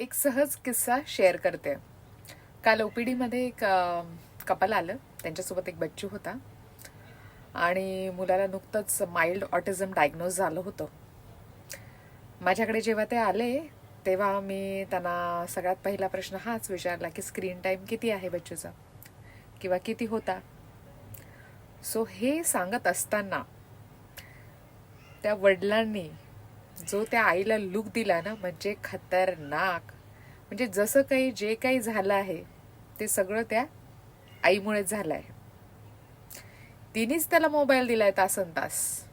एक सहज किस्सा शेअर करते. काल ओपीडीमध्ये एक कपल आलं. त्यांच्यासोबत एक बच्चू होता. आणि मुलाला नुकतंच माइल्ड ऑटिझम डायग्नोज झालं होतं. माझ्याकडे जेव्हा ते आले तेव्हा मी त्यांना सगळ्यात पहिला प्रश्न हाच विचारला की स्क्रीन टाईम किती आहे बच्चूचा? किंवा किती होता? सो हे सांगत असताना त्या वडिलांनी जो त्या आईला लुक दिला ना म्हणजे खतरनाक. म्हणजे जसं काही जे काही झालं आहे ते सगळं त्या आईमुळेच झालं आहे. तिनेच त्याला मोबाईल दिलाय तासन तास.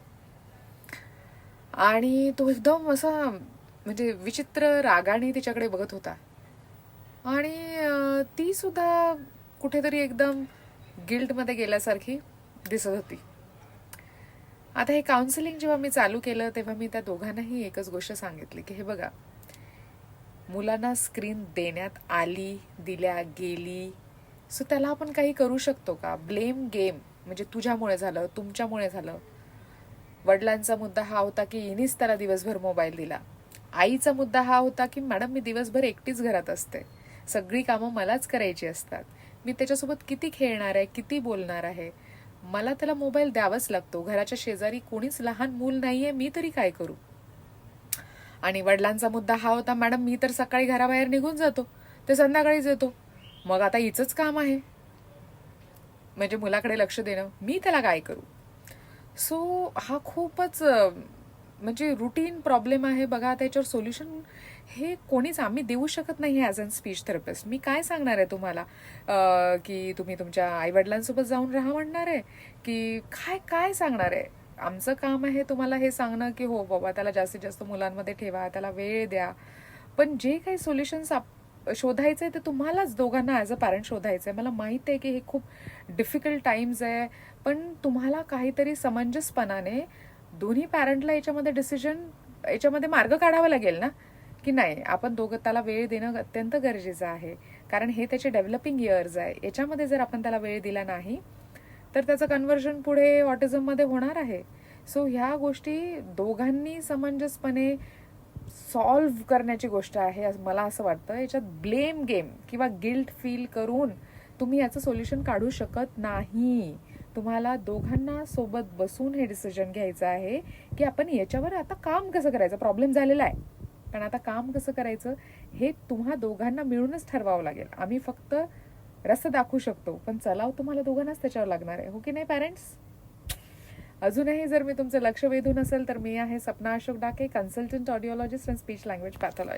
आणि तो एकदम असा म्हणजे विचित्र रागाने तिच्याकडे बघत होता. आणि ती सुद्धा कुठेतरी एकदम गिल्टमध्ये गेल्यासारखी दिसत होती. आता हे काउन्सिलिंग जेव्हा मी चालू केलं तेव्हा मी त्या दोघांनाही एकच गोष्ट सांगितली की हे बघा मुलांना स्क्रीन देण्यात आली दिल्या गेली सो त्याला आपण काही करू शकतो का? ब्लेम गेम म्हणजे तुझ्यामुळे झालं तुमच्यामुळे झालं. वडिलांचा मुद्दा हा होता की इनीच त्याला दिवसभर मोबाईल दिला. आईचा मुद्दा हा होता की मॅडम मी दिवसभर एकटीच घरात असते. सगळी कामं मलाच करायची असतात. मी त्याच्यासोबत किती खेळणार आहे किती बोलणार आहे? मला त्याला मोबाईल द्यावाच लागतो. घराच्या शेजारी कोणीच लहान मूल नाहीये मी तरी काय करू? आणि वडिलांचा मुद्दा हा होता मॅडम मी तर सकाळी घराबाहेर निघून जातो ते संध्याकाळीच येतो. मग आता हिचंच काम आहे. म्हणजे मुलाकडे लक्ष देणं मी त्याला काय करू? सो हा खूपच म्हणजे रुटीन प्रॉब्लेम आहे बघा त्याच्यावर सोल्युशन हे कोणीच आम्ही देऊ शकत नाही ॲज अन स्पीच थेरपिस्ट मी काय सांगणार आहे तुम्हाला? की तुम्ही तुमच्या आईवडिलांसोबत जाऊन राहा म्हणणार आहे की काय काय सांगणार आहे? आमचं काम आहे तुम्हाला हे सांगणं की हो बाबा त्याला जास्तीत जास्त मुलांमध्ये ठेवा त्याला वेळ द्या. पण जे काही सोल्युशन्स आप शोधायचं आहे ते तुम्हालाच दोघांना ॲज अ पॅरेंट शोधायचं आहे मला माहीत आहे की हे खूप डिफिकल्ट टाईम्स आहे पण तुम्हाला काहीतरी समंजसपणाने दोन्ही पॅरेंटला याच्यामध्ये डिसिजन याच्यामध्ये मार्ग काढावा लागेल ना? की नाही आपण दोघं त्याला वेळ देणं अत्यंत गरजेचं आहे. कारण हे त्याचे डेव्हलपिंग इयर्स आहे. याच्यामध्ये जर आपण त्याला वेळ दिला नाही तर त्याचं कन्व्हर्जन पुढे ऑटिझममध्ये होणार आहे. सो ह्या गोष्टी दोघांनी समंजसपणे सॉल्व्ह करण्याची गोष्ट आहे असं मला असं वाटतं. याच्यात ब्लेम गेम किंवा गिल्ट फील करून तुम्ही याचं सोल्युशन काढू शकत नाही. तुम्हाला दोघांना सोबत बसून हे डिसिजन घ्यायचं आहे की आपण याच्यावर आता काम कसं करायचं? प्रॉब्लेम झालेला आहे. पण आता काम कसं करायचं? हे तुम्हा दोघांना मिळूनच ठरवावं लागेल. आम्ही फक्त रस्ता दाखवू शकतो. पण चलाव तुम्हाला दोघांनाच त्याच्यावर लागणार आहे. हो की नाही पॅरेंट्स अजूनही जर मी तुमचं लक्ष वेधून असेल तर मी आहे Sapna Ashok Dake consultant audiologist and speech language pathology